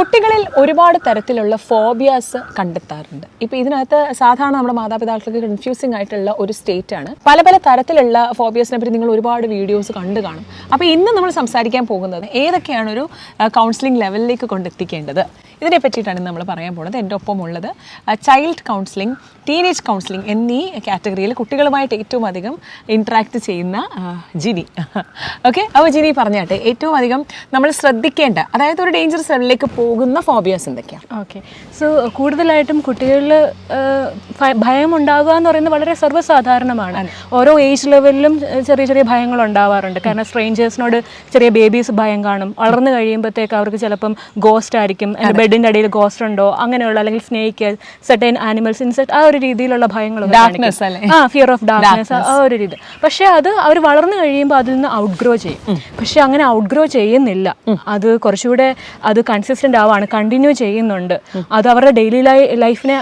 കുട്ടികളിൽ ഒരുപാട് തരത്തിലുള്ള ഫോബിയാസ് കണ്ടെത്താറുണ്ട്. ഇപ്പൊ ഇതിനകത്ത് സാധാരണ നമ്മുടെ മാതാപിതാക്കൾക്ക് കൺഫ്യൂസിംഗ് ആയിട്ടുള്ള ഒരു സ്റ്റേറ്റ് ആണ്. പല പല തരത്തിലുള്ള ഫോബിയാസിനെ പറ്റി നിങ്ങൾ ഒരുപാട് വീഡിയോസ് കണ്ടു കാണും. അപ്പോൾ ഇന്ന് നമ്മൾ സംസാരിക്കാൻ പോകുന്നത് ഏതൊക്കെയാണ് ഒരു കൗൺസിലിംഗ് ലെവലിലേക്ക് കൊണ്ടെത്തിക്കേണ്ടത്? ഇതിനെ പറ്റിയിട്ടാണ് നമ്മൾ പറയാൻ പോകുന്നത്. എന്റെ ഒപ്പം ഉള്ളത് ചൈൽഡ് കൗൺസിലിംഗ് ടീനേജ് കൗൺസിലിംഗ് എന്നീ കാറ്റഗറിയിൽ കുട്ടികളുമായിട്ട് ഏറ്റവും അധികം ഇൻട്രാക്ട് ചെയ്യുന്ന ജിനി. ഓക്കെ അപ്പോൾ ജിനി പറഞ്ഞാട്ടെ ഏറ്റവും അധികം നമ്മൾ ശ്രദ്ധിക്കേണ്ട അതായത് ഒരു ഡേഞ്ചർ സെവലിലേക്ക് പോകുന്ന ഫോബിയാസ് എന്തൊക്കെയാണ് ഓക്കെ സോ കൂടുതലായിട്ടും കുട്ടികളിൽ ഭയം ഉണ്ടാകുക എന്ന് പറയുന്നത് വളരെ സർവസാധാരണമാണ്. ഓരോ ഏജ് ലെവലിലും ചെറിയ ചെറിയ ഭയങ്ങൾ ഉണ്ടാവാറുണ്ട്. കാരണം സ്ട്രേഞ്ചേഴ്സിനോട് ചെറിയ ബേബീസ് ഭയം കാണും. വളർന്നു കഴിയുമ്പോഴത്തേക്ക് അവർക്ക് ചിലപ്പം ഗോസ്റ്റ് ആയിരിക്കും. ബെഡിന്റെ അടിയിൽ ഗോസ്റ്റ് ഉണ്ടോ അങ്ങനെയുള്ള അല്ലെങ്കിൽ സ്നേക്ക് സെർട്ടൈൻ ആനിമൽസ് ഇൻസെക്ട് ആ ഒരു രീതിയിലുള്ള അല്ലേ? ആ ഫിയർ ഓഫ് ഡാർക്ക്നെസ് ആ ഒരു രീതി. പക്ഷേ അത് അവർ വളർന്നു കഴിയുമ്പോൾ അതിൽ നിന്ന് ഔട്ട്ഗ്രോ ചെയ്യും. പക്ഷെ അങ്ങനെ ഔട്ട്ഗ്രോ ചെയ്യുന്നില്ല. അത് കുറച്ചുകൂടെ അത് കൺസിസ്റ്റന്റ് ആവാണ് കണ്ടിന്യൂ ചെയ്യുന്നുണ്ട്. അത് അവരുടെ ഡെയിലി ലൈഫിനെ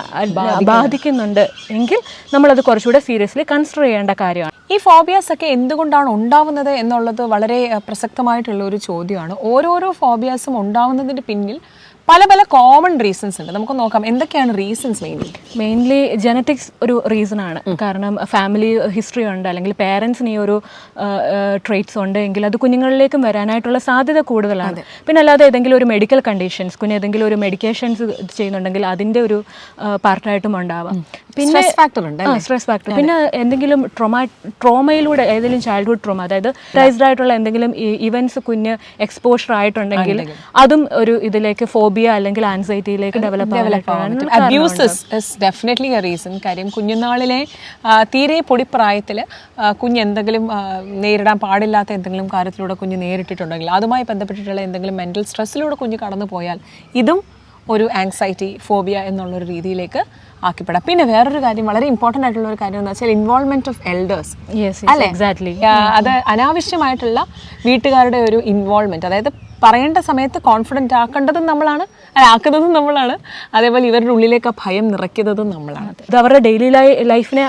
ബാധിക്കുന്നുണ്ട്. എങ്കിൽ നമ്മൾ അത് കുറച്ചുകൂടെ സീരിയസ്ലി കൺസിഡർ ചെയ്യേണ്ട കാര്യമാണ്. ഈ ഫോബിയാസ് ഒക്കെ എന്തുകൊണ്ടാണ് ഉണ്ടാവുന്നത് എന്നുള്ളത് വളരെ പ്രസക്തമായിട്ടുള്ള ഒരു ചോദ്യമാണ്. ഓരോരോ ഫോബിയാസും ഉണ്ടാവുന്നതിന് പിന്നിൽ പല പല കോമൺ റീസൺസ് ഉണ്ട്. നമുക്ക് നോക്കാം എന്തൊക്കെയാണ് റീസൺസ് മെയിൻലി മെയിൻലി ജനറ്റിക്സ് ഒരു റീസൺ ആണ്. കാരണം ഫാമിലി ഹിസ്റ്ററി ഉണ്ട് അല്ലെങ്കിൽ പേരൻസിന് ഈ ഒരു ട്രേറ്റ്സ് ഉണ്ട് എങ്കിൽ അത് കുഞ്ഞുങ്ങളിലേക്കും വരാനായിട്ടുള്ള സാധ്യത കൂടുതലാണ്. പിന്നെ അല്ലാതെ ഏതെങ്കിലും ഒരു മെഡിക്കൽ കണ്ടീഷൻസ് കുഞ്ഞ് ഏതെങ്കിലും ഒരു മെഡിക്കേഷൻസ് ചെയ്യുന്നുണ്ടെങ്കിൽ അതിന്റെ ഒരു പാർട്ടായിട്ടും ഉണ്ടാവാം. പിന്നെ factor ഉണ്ട് സ്ട്രെസ് ഫാക്ടർ പിന്നെ എന്തെങ്കിലും ട്രോമാ ട്രോമയിലൂടെ ഏതെങ്കിലും ചൈൽഡ്ഹുഡ് ട്രോമ അതായത് റൈസ്ഡ് ആയിട്ടുള്ള എന്തെങ്കിലും ഇവൻസ് കുഞ്ഞ് എക്സ്പോഷർ ആയിട്ടുണ്ടെങ്കിൽ അതും ഒരു ഇതിലേക്ക് ഫോബിയ അല്ലെങ്കിൽ ആൻസൈറ്റിയിലേക്ക് develop abuses is definitely a reason കാര്യം കുഞ്ഞുനാളിലെ തീരെ പൊടിപ്രായത്തിൽ കുഞ്ഞ് എന്തെങ്കിലും നേരിടാൻ പാടില്ലാത്ത എന്തെങ്കിലും കാര്യത്തിലൂടെ കുഞ്ഞ് നേരിട്ടിട്ടുണ്ടെങ്കിൽ അതുമായി ബന്ധപ്പെട്ടിട്ടുള്ള എന്തെങ്കിലും മെന്റൽ സ്ട്രെസ്സിലൂടെ കുഞ്ഞ് കടന്നു പോയാൽ ഇതും ഒരു ആങ്സൈറ്റി ഫോബിയ എന്നുള്ളൊരു രീതിയിലേക്ക് ആക്കിപ്പെടാം. പിന്നെ വേറൊരു കാര്യം വളരെ ഇമ്പോർട്ടന്റ് ആയിട്ടുള്ള ഒരു കാര്യം എന്ന് വെച്ചാൽ ഇൻവോൾവ്മെന്റ് ഓഫ് എൽഡേഴ്സ് അല്ലേ? എക്സാക്ട്ലി അത് അനാവശ്യമായിട്ടുള്ള വീട്ടുകാരുടെ ഒരു ഇൻവോൾവ്മെന്റ് അതായത് പറയേണ്ട സമയത്ത് കോൺഫിഡന്റ് ആക്കേണ്ടതും നമ്മളാണ്. ആക്കുന്നതും നമ്മളാണ്. അതേപോലെ ഇവരുടെ ഉള്ളിലേക്ക് ആ ഭയം നിറയ്ക്കുന്നതും നമ്മളാണ്. ഇത് അവരുടെ ഡെയിലി ലൈഫിനെ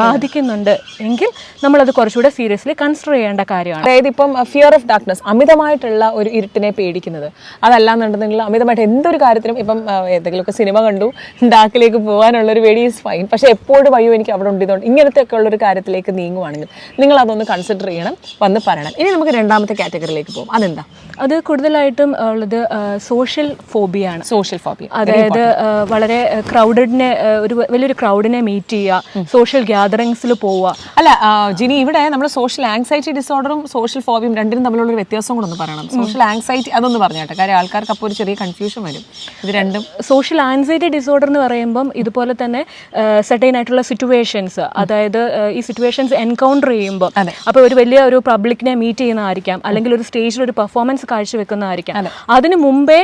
ബാധിക്കുന്നുണ്ട്. എങ്കിൽ നമ്മളത് കുറച്ചുകൂടെ സീരിയസ്ലി കൺസിഡർ ചെയ്യേണ്ട കാര്യമാണ്. അതായത് ഇപ്പം ഫിയർ ഓഫ് ഡാർക്ക്നെസ് അമിതമായിട്ടുള്ള ഒരു ഇരുട്ടിനെ പേടിക്കുന്നത്. അതല്ല എന്നുണ്ടെങ്കിൽ അമിതമായിട്ട് എന്തൊരു കാര്യത്തിനും ഇപ്പം ഏതെങ്കിലുമൊക്കെ സിനിമ കണ്ടു ഡാർക്കിലേക്ക് പോകാനുള്ള ഒരു പേടി ഈസ് ഫൈൻ പക്ഷേ എപ്പോഴും അയ്യോ എനിക്ക് അവിടെ ഉണ്ട് ഇതുകൊണ്ട് ഇങ്ങനത്തെ ഒക്കെ ഉള്ള ഒരു കാര്യത്തിലേക്ക് നീങ്ങുവാണെങ്കിൽ നിങ്ങൾ അതൊന്ന് കൺസിഡർ ചെയ്യണം വന്ന് പറയണം. ഇനി നമുക്ക് രണ്ടാമത്തെ കാറ്റഗറിയിലേക്ക് പോകും. അതെന്താ? അത് കൂടുതലായിട്ടും ഉള്ളത് സോഷ്യൽ ഫോബിയാണ് സോഷ്യൽ ഫോബിയ അതായത് വളരെ ക്രൗഡഡിനെ ഒരു വലിയൊരു ക്രൗഡിനെ മീറ്റ് ചെയ്യുക സോഷ്യൽ ഗ്യാതറിങ്സിൽ പോവുക. അല്ല ജിനി ഇവിടെ നമ്മൾ സോഷ്യൽ ആങ്സൈറ്റി ഡിസോർഡറും സോഷ്യൽ ഫോബിയും രണ്ടിനും തമ്മിലുള്ള ഒരു വ്യത്യാസം കൂടെ ഒന്ന് പറയണം. സോഷ്യൽ ആങ്സൈറ്റി അതൊന്ന് പറഞ്ഞാട്ടെ കാര്യം ആൾക്കാർക്ക് അപ്പോൾ ഒരു ചെറിയ കൺഫ്യൂഷൻ വരും. ഇത് രണ്ടും. സോഷ്യൽ ആങ്സൈറ്റി ഡിസോർഡർ എന്ന് പറയുമ്പം ഇതുപോലെ തന്നെ സെർട്ടൈൻ ആയിട്ടുള്ള സിറ്റുവേഷൻസ് അതായത് ഈ സിറ്റുവേഷൻസ് എൻകൗണ്ടർ ചെയ്യുമ്പോൾ അപ്പോൾ ഒരു വലിയ ഒരു പബ്ലിക്കിനെ മീറ്റ് ചെയ്യുന്നതായിരിക്കാം. അല്ലെങ്കിൽ ഒരു സ്റ്റേജിൽ ഒരു പെർഫോമൻസ് കാഴ്ചവെക്കുന്നതായിരിക്കാം. അതിന് മുമ്പേ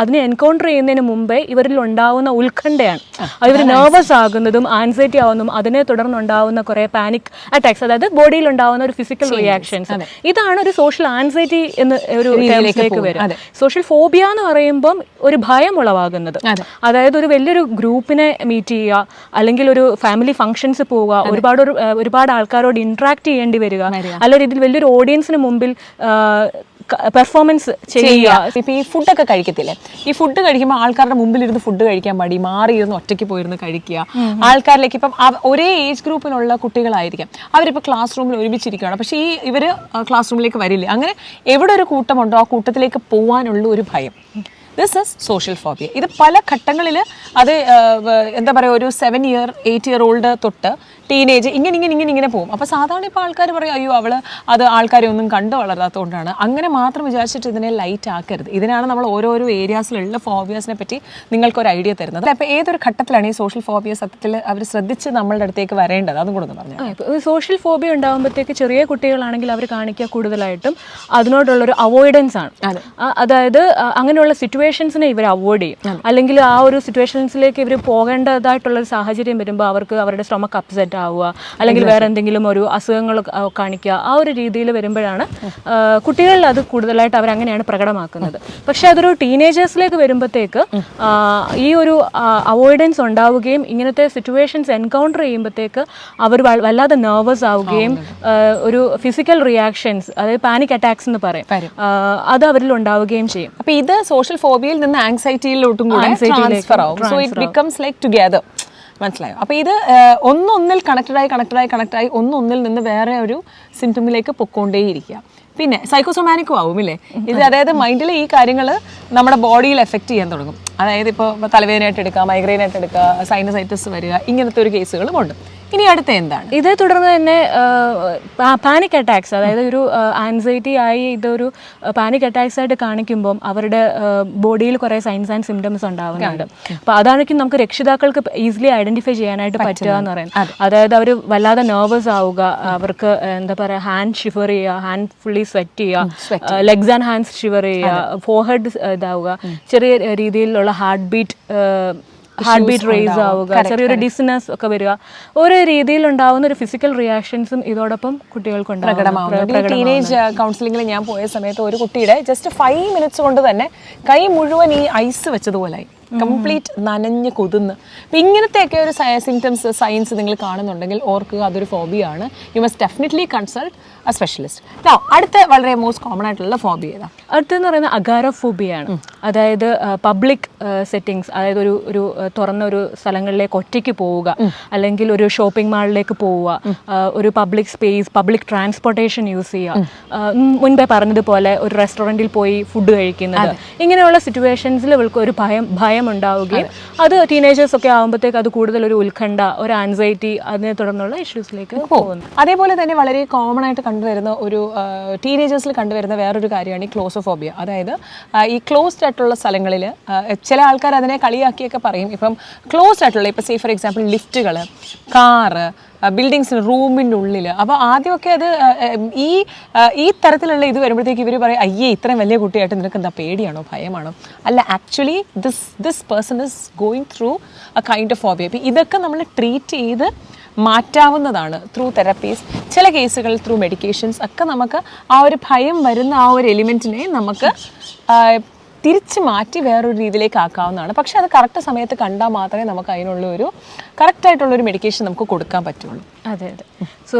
അതിനെ എൻകൗണ്ടർ ചെയ്യുന്നതിന് മുമ്പേ ഇവരിൽ ഉണ്ടാവുന്ന ഉത്കണ്ഠയാണ്. ഇവർ നെർവസ് ആകുന്നതും ആൻസൈറ്റി ആവുന്നതും അതിനെ തുടർന്നുണ്ടാവുന്ന കുറേ പാനിക് അറ്റാക്സ് അതായത് ബോഡിയിൽ ഉണ്ടാവുന്ന ഒരു ഫിസിക്കൽ റിയാക്ഷൻസ് ഇതാണ് ഒരു സോഷ്യൽ ആൻസൈറ്റി എന്ന് ഒരു ടേംസിലേക്ക് വരും സോഷ്യൽ ഫോബിയ എന്ന് പറയുമ്പം ഒരു ഭയം ഉളവാകുന്നത്. അതായത് ഒരു വലിയൊരു ഗ്രൂപ്പിനെ മീറ്റ് ചെയ്യുക അല്ലെങ്കിൽ ഒരു ഫാമിലി ഫംഗ്ഷൻസ് പോവുക ഒരുപാട് ഒരുപാട് ആൾക്കാരോട് ഇന്ററാക്ട് ചെയ്യേണ്ടി വരിക. അല്ല രീതിയിൽ വലിയൊരു ഓഡിയൻസിന് മുമ്പിൽ പെർഫോമൻസ് ചെയ്യുക. ഇപ്പം ഈ ഫുഡൊക്കെ കഴിക്കത്തില്ലേ? ഈ ഫുഡ് കഴിക്കുമ്പോൾ ആൾക്കാരുടെ മുമ്പിലിരുന്ന് ഫുഡ് കഴിക്കാൻ മടി. മാറി ഇരുന്ന് ഒറ്റയ്ക്ക് പോയിരുന്ന് കഴിക്കുക. ആൾക്കാരിലേക്ക് ഇപ്പം ഒരേ ഏജ് ഗ്രൂപ്പിലുള്ള കുട്ടികളായിരിക്കാം. അവരിപ്പോൾ ക്ലാസ് റൂമിൽ ഒരുമിച്ചിരിക്കുകയാണ്. പക്ഷേ ഈ ഇവർ ക്ലാസ് റൂമിലേക്ക് വരില്ല. അങ്ങനെ എവിടെ ഒരു കൂട്ടമുണ്ടോ ആ കൂട്ടത്തിലേക്ക് പോകാനുള്ള ഒരു ഭയം. ദിസ് ഇസ് സോഷ്യൽ ഫോബിയ ഇത് പല ഘട്ടങ്ങളിൽ അത് എന്താ പറയുക ഒരു seven year eight year old തൊട്ട് ടീനേജ് ഇങ്ങനെ ഇങ്ങനെ ഇങ്ങനെ ഇങ്ങനെ പോകും. അപ്പോൾ സാധാരണ ഇപ്പോൾ ആൾക്കാർ പറയും അയ്യോ അവൾ അത് ആൾക്കാരെ ഒന്നും കണ്ടു വളരാത്തതുകൊണ്ടാണ് അങ്ങനെ മാത്രം വിചാരിച്ചിട്ട് ഇതിനെ ലൈറ്റ് ആക്കരുത്. ഇതിനാണ് നമ്മൾ ഓരോരോ ഏരിയാസിലുള്ള ഫോബിയാസിനെ പറ്റി നിങ്ങൾക്കൊരു ഐഡിയ തരുന്നത്. അപ്പോൾ ഏതൊരു ഘട്ടത്തിലാണ് ഈ സോഷ്യൽ ഫോബിയ സത്യത്തിൽ അവർ ശ്രദ്ധിച്ച് നമ്മളുടെ അടുത്തേക്ക് വരേണ്ടത്? അതും കൂടെ ഒന്ന് പറഞ്ഞു സോഷ്യൽ ഫോബിയ ഉണ്ടാകുമ്പോഴത്തേക്ക് ചെറിയ കുട്ടികളാണെങ്കിൽ അവർ കാണിക്കുക കൂടുതലായിട്ടും അതിനോടുള്ളൊരു അവോയ്ഡൻസ് ആണ്. അതായത് അങ്ങനെയുള്ള സിറ്റുവേഷൻസിനെ ഇവർ അവോയ്ഡ് ചെയ്യും. അല്ലെങ്കിൽ ആ ഒരു സിറ്റുവേഷൻസിലേക്ക് ഇവർ പോകേണ്ടതായിട്ടുള്ള ഒരു സാഹചര്യം വരുമ്പോൾ അവർക്ക് അവരുടെ സ്റ്റൊമക്ക് അപ്സെറ്റ് ആവുക അല്ലെങ്കിൽ വേറെ എന്തെങ്കിലും ഒരു അസുഖങ്ങൾ കാണിക്കുക ആ ഒരു രീതിയിൽ വരുമ്പോഴാണ് കുട്ടികളിൽ അത് കൂടുതലായിട്ട് അവർ അങ്ങനെയാണ് പ്രകടമാക്കുന്നത്. പക്ഷെ അതൊരു ടീനേജേഴ്സിലേക്ക് വരുമ്പോഴത്തേക്ക് ഈ ഒരു അവോയ്ഡൻസ് ഉണ്ടാവുകയും ഇങ്ങനത്തെ സിറ്റുവേഷൻസ് എൻകൗണ്ടർ ചെയ്യുമ്പോഴത്തേക്ക് അവർ വല്ലാതെ നെർവസ് ആവുകയും ഒരു ഫിസിക്കൽ റിയാക്ഷൻസ് അതായത് പാനിക് അറ്റാക്സ് എന്ന് പറയും അത് അവരിൽ ഉണ്ടാവുകയും ചെയ്യും. അപ്പൊ ഇത് സോഷ്യൽ ഫോബിയയിൽ നിന്ന് ആങ്സൈറ്റിയിലോട്ടും കൂടെ ട്രാൻസ്ഫർ ആവും so it becomes like together മനസ്സിലായോ? അപ്പോൾ ഇത് ഒന്നൊന്നിൽ കണക്റ്റഡായി കണക്റ്റഡായി കണക്റ്റഡായി ഒന്നൊന്നിൽ നിന്ന് വേറെ ഒരു സിംറ്റമിലേക്ക് പൊക്കോണ്ടേയിരിക്കുക. പിന്നെ സൈക്കോസൊമാനിക്കും ആവും ഇല്ലേ? ഇത് അതായത് മൈൻഡിൽ ഈ കാര്യങ്ങൾ നമ്മുടെ ബോഡിയിൽ എഫക്റ്റ് ചെയ്യാൻ തുടങ്ങും. അതായത് ഇപ്പോൾ തലവേദനയായിട്ട് എടുക്കുക മൈഗ്രെയിനായിട്ട് എടുക്കുക സൈനസൈറ്റിസ് വരിക ഇങ്ങനത്തെ ഒരു കേസുകളും ഉണ്ട് ഇനി അടുത്ത എന്താണ്? ഇതേ തുടർന്ന് തന്നെ പാനിക് അറ്റാക്സ് അതായത് ഒരു ആൻസൈറ്റി ആയി ഇതൊരു പാനിക് അറ്റാക്സ് ആയിട്ട് കാണിക്കുമ്പോൾ അവരുടെ ബോഡിയിൽ കുറേ സൈൻസ് ആൻഡ് സിംറ്റംസ് ഉണ്ടാവുന്നുണ്ട്. അപ്പോൾ അതാണെങ്കിൽ നമുക്ക് രക്ഷിതാക്കൾക്ക് ഈസിലി ഐഡന്റിഫൈ ചെയ്യാനായിട്ട് പറ്റുക എന്ന് പറയുന്നത്. അതായത് അവർ വല്ലാതെ നെർവസ് ആവുക അവർക്ക് എന്താ പറയുക ഹാൻഡ് ഷിവർ ചെയ്യുക ഹാൻഡ് ഫുള്ളി സ്വെറ്റ് ചെയ്യുക ലെഗ്സ് ആൻഡ് ഹാൻഡ്സ് ഷിവർ ചെയ്യുക ഫോർഹെഡ് ഇതാവുക ചെറിയ രീതിയിലുള്ള heart beat heart beat race ആവുക ചെറിയൊരു ഡിസ്നസ് ഒക്കെ വരിക. ഓരോ രീതിയിൽ ഉണ്ടാവുന്ന ഒരു ഫിസിക്കൽ റിയാക്ഷൻസും ഇതോടൊപ്പം കുട്ടികൾക്ക് പ്രകടമാവുന്നുണ്ട്. ടീനേജ് കൗൺസിലിംഗിൽ ഞാൻ പോയ സമയത്ത് ഒരു കുട്ടിയുടെ ജസ്റ്റ് ഫൈവ് മിനിറ്റ്സ് കൊണ്ട് തന്നെ കൈ മുഴുവൻ ഈ ഐസ് വെച്ചതുപോലായി. കംപ്ലീറ്റ് നനഞ്ഞ് കുതിന്ന് അപ്പം ഇങ്ങനത്തെയൊക്കെ ഒരു സിംറ്റംസ് സയൻസ് നിങ്ങൾ കാണുന്നുണ്ടെങ്കിൽ ഓർക്കുക അതൊരു ഫോബിയാണ് you must definitely consult a specialist അടുത്ത വളരെ മോസ്റ്റ് കോമൺ ആയിട്ടുള്ള ഫോബി ഏതാ? അടുത്തെന്ന് പറയുന്നത് അഗാരോഫോബിയാണ് അതായത് പബ്ലിക് സെറ്റിങ്സ് അതായത് ഒരു ഒരു തുറന്ന ഒരു സ്ഥലങ്ങളിലേക്ക് ഒറ്റയ്ക്ക് പോവുക. അല്ലെങ്കിൽ ഒരു ഷോപ്പിംഗ് മാളിലേക്ക് പോവുക. ഒരു public space public transportation use ചെയ്യുക. മുൻപേ പറഞ്ഞതുപോലെ ഒരു റെസ്റ്റോറന്റിൽ പോയി ഫുഡ് കഴിക്കുന്നത്. ഇങ്ങനെയുള്ള സിറ്റുവേഷൻസിൽ ഇവൾക്ക് ഒരു ഭയം ഭയം ഉണ്ടാവുകയും അത് ടീനേജേഴ്സ് ഒക്കെ ആകുമ്പോഴത്തേക്ക് അത് കൂടുതൽ ഒരു ഉത്കണ്ഠ ഒരു ആൻസൈറ്റി അതിനെ തുടർന്നുള്ള ഇഷ്യൂസിലേക്ക് പോകുന്നു. അതേപോലെ തന്നെ വളരെ കോമൺ ആയിട്ട് കണ്ടുവരുന്ന ഒരു ടീനേജേഴ്സിൽ കണ്ടുവരുന്ന വേറൊരു കാര്യമാണ് ഈ ക്ലോസോഫോബിയ അതായത് ഈ ക്ലോസ്ഡ് ആയിട്ടുള്ള സ്ഥലങ്ങളിൽ ചില ആൾക്കാർ അതിനെ കളിയാക്കിയൊക്കെ പറയും. ഇപ്പം ക്ലോസ്ഡ് ആയിട്ടുള്ള ഇപ്പം സീ ഫോർ എക്സാമ്പിൾ ലിഫ്റ്റുകൾ കാറ് ബിൽഡിങ്സിന് റൂമിന്റെ ഉള്ളിൽ അപ്പോൾ ആദ്യമൊക്കെ അത് ഈ ഈ തരത്തിലുള്ള ഇത് വരുമ്പോഴത്തേക്ക് ഇവർ പറയും അയ്യേ ഇത്രയും വലിയ കുട്ടിയായിട്ട് നിനക്ക് എന്താ പേടിയാണോ? ഭയമാണോ? അല്ല actually this this person is going through a kind of phobia അപ്പോൾ ഇതൊക്കെ നമ്മൾ ട്രീറ്റ് ചെയ്ത് മാറ്റാവുന്നതാണ് ത്രൂ തെറപ്പീസ് ചില കേസുകൾ ത്രൂ മെഡിക്കേഷൻസ് ഒക്കെ നമുക്ക് ആ ഒരു ഭയം വരുന്ന ആ ഒരു എലിമെന്റിനെ നമുക്ക് തിരിച്ച് മാറ്റി വേറൊരു രീതിയിലേക്ക് ആക്കാവുന്നതാണ്. പക്ഷെ അത് കറക്റ്റ് സമയത്ത് കണ്ടാൽ മാത്രമേ നമുക്ക് അതിനുള്ള ഒരു കറക്റ്റായിട്ടുള്ള ഒരു മെഡിക്കേഷൻ നമുക്ക് കൊടുക്കാൻ പറ്റുള്ളൂ. അതെ അതെ. സോ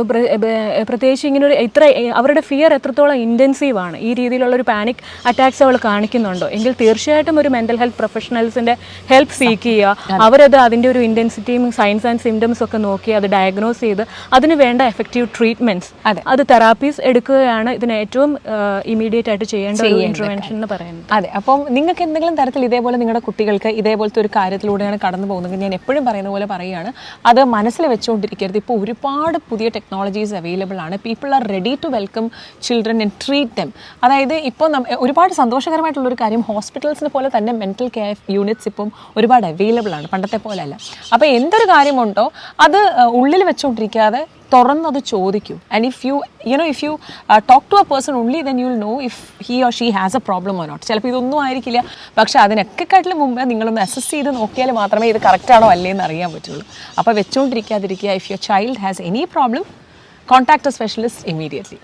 പ്രത്യേകിച്ച് ഇങ്ങനെ ഒരു ഇത്ര അവരുടെ ഫിയർ എത്രത്തോളം ഇന്റൻസീവ് ആണ്. ഈ രീതിയിലുള്ള ഒരു പാനിക് അറ്റാക്സ് അവൾ കാണിക്കുന്നുണ്ടോ? എങ്കിൽ തീർച്ചയായിട്ടും ഒരു മെന്റൽ ഹെൽത്ത് പ്രൊഫഷണൽസിന്റെ ഹെൽപ്പ് സീക്ക് ചെയ്യുക. അവരത് അതിന്റെ ഒരു ഇന്റൻസിറ്റിയും സയൻസ് ആൻഡ് സിംറ്റംസ് ഒക്കെ നോക്കി അത് ഡയഗ്നോസ് ചെയ്ത് അതിന് വേണ്ട എഫക്റ്റീവ് ട്രീറ്റ്മെന്റ്സ് അതെ. അത് തെറാപ്പീസ് എടുക്കുകയാണ് ഇതിന് ഏറ്റവും ഇമ്മീഡിയറ്റ് ആയിട്ട് ചെയ്യേണ്ട ഒരു ഇന്റർവെൻഷൻ എന്ന് പറയുന്നത്. അതെ. അപ്പം നിങ്ങൾക്ക് എന്തെങ്കിലും തരത്തിൽ ഇതേപോലെ നിങ്ങളുടെ കുട്ടികൾക്ക് ഇതേപോലത്തെ ഒരു കാര്യത്തിലൂടെയാണ് കടന്നു പോകുന്നത് ഞാൻ എപ്പോഴും പറയുന്ന പോലെ പറയുകയാണ്. അത് മനസ്സിൽ വെച്ചുകൊണ്ടിരിക്കരുത്. ഇപ്പോൾ ഒരുപാട് പുതിയ ടെക്നോളജീസ് അവൈലബിൾ ആണ്. People are ready to welcome children and treat them അതായത് ഇപ്പോൾ ഒരുപാട് സന്തോഷകരമായിട്ടുള്ള ഒരു കാര്യം ഹോസ്പിറ്റൽസിന് പോലെ തന്നെ മെന്റൽ കെയർ യൂണിറ്റ്സ് ഇപ്പം ഒരുപാട് അവൈലബിൾ ആണ്. പണ്ടത്തെ പോലെ അല്ല അപ്പോൾ എന്തൊരു കാര്യമുണ്ടോ അത് ഉള്ളിൽ വെച്ചുകൊണ്ടിരിക്കാതെ തുറന്നത് ചോദിക്കൂ. And if you you know if you talk to a person only then you will know if he or she has a problem or not ചിലപ്പോൾ ഇതൊന്നും ആയിരിക്കില്ല. പക്ഷേ അതിനൊക്കെ കാട്ടിലും മുമ്പ് നിങ്ങളൊന്ന് അസസ് ചെയ്ത് നോക്കിയാൽ മാത്രമേ ഇത് കറക്റ്റ് ആണോ അല്ലേ എന്ന് അറിയാൻ പറ്റുള്ളൂ. അപ്പോൾ വെച്ചുകൊണ്ടിരിക്കാതിരിക്കുക if your child has any problem contact a specialist immediately